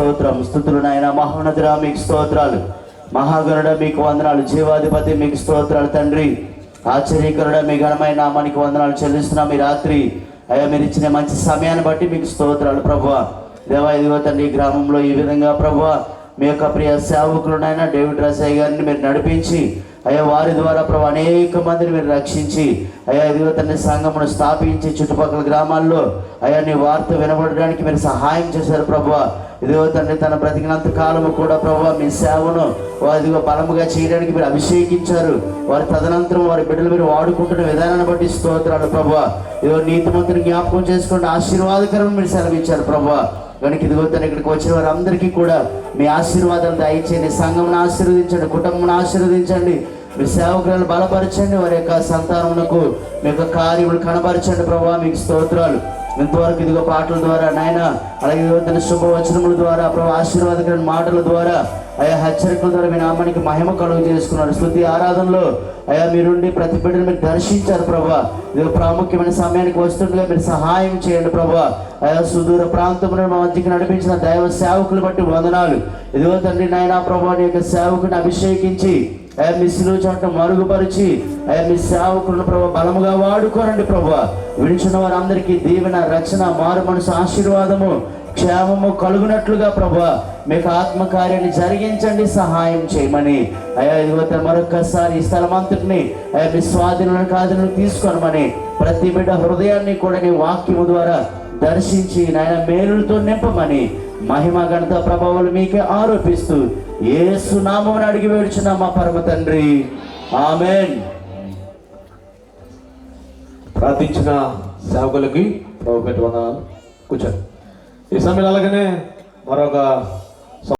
స్తోత్రం స్థుతులు నాయన. మహోన్నతుడా మీకు స్తోత్రాలు. మహాగరుడ మీకు వందనాలు. జీవాధిపతి మీకు స్తోత్రాలు తండ్రి. ఆశ్చర్యకరుడ మీ ఘనమైన నామానికి వందనాలు చెల్లిస్తున్నాం ఈ రాత్రి. అయ్యా మీరు ఇచ్చిన మంచి సమయాన్ని బట్టి మీకు స్తోత్రాలు ప్రభు దేవా ఇదిగో తండ్రి గ్రామంలో ఈ విధంగా ప్రభు మీ యొక్క ప్రియ సేవకులనైనా డేవిడ్ రసయ్య గారిని మీరు నడిపించి అయ్యా వారి ద్వారా ప్రభు అనేక మందిని మీరు రక్షించి అయ్యా ఇదిగో తన సంఘమును స్థాపించి చుట్టుపక్కల గ్రామాల్లో అయ్యా నీ వార్త వినబడడానికి మీరు సహాయం చేశారు ప్రభు. ఇదిగో తండ్రి తన బ్రతికినంత కాలము కూడా ప్రభు మీ సేవను ఇదిగో బలముగా చేయడానికి మీరు అభిషేకించారు. వారి తదనంతరం వారి బిడ్డలు మీరు వాడుకుంటున్న విధానాన్ని బట్టి స్తోత్రాలు ప్రభు. ఇదిగో నీతిమంతుని జ్ఞాపకం చేసుకుంటే ఆశీర్వాదకరం మీరు సెలవిచ్చారు ప్రభు. కనుక ఇదిగో తను ఇక్కడికి వచ్చిన వారందరికీ కూడా మీ ఆశీర్వాదం దయచేయండి. సంఘంను ఆశీర్వదించండి కుటుంబం ఆశీర్వదించండి. మీ సేవకులను బలపరచండి. వారి యొక్క సంతానములకు మీ యొక్క కార్యములు కనపరచండి. ప్రభావ మీకు స్తోత్రాలు. ఇంతవరకు ఇదిగో పాటల ద్వారా నాయన అలాగే ఇదిగో తన శుభవచనముల ద్వారా ప్రభు ఆశీర్వాదకరమైన మాటల ద్వారా అయా హెచ్చరికల ద్వారా మీ నామానికి మహిమ కలుగు చేసుకున్నారు. స్థుతి ఆరాధనలో అయా మీరుండి ప్రతి బిడ్డను మీరు దర్శించారు ప్రభా. ఇది ప్రాముఖ్యమైన సమయానికి వస్తుండగా మీరు సహాయం చేయండి ప్రభా. అయా సుదూర ప్రాంతంలో మా మధ్యకి నడిపించిన దైవ సేవకులు బట్టి వందనాలు. ఇదిగో తండ్రి నాయన ప్రభా నీ యొక్క సేవకుని అభిషేకించి అయ్యా మీ సిలువ చాట మరుగుపరిచి అయ్యా మీ సేవకులను ప్రభు బలముగా వాడుకోరండి ప్రభా. విడిచిన వారందరికీ దీవెన రచన మారు మనసు ఆశీర్వాదము క్షేమము కలుగునట్లుగా ప్రభా. మీకు ఆత్మకార్యాన్ని జరిగించండి సహాయం చేయమని. అయ్యా యువత మరొక్కసారి ఈ స్థలమంతటిని అయ్యా మీ స్వాధీనం కాదులను తీసుకోనమని. ప్రతి బిడ్డ హృదయాన్ని కూడా నీ వాక్యము ద్వారా దర్శించి నాయన మేలులతో నింపమని మహిమ గణత ప్రభావాలు మీకే ఆరోపిస్తూ ఏ సునామం అడిగి వేడుచున్నా మా పరమ తండ్రి. ఆమెన్. ప్రార్థించిన సేవకులకి ప్రభుత్వ వందనాలు. కూర్చోండి. ఈ సమయంలో అలాగనే మరొక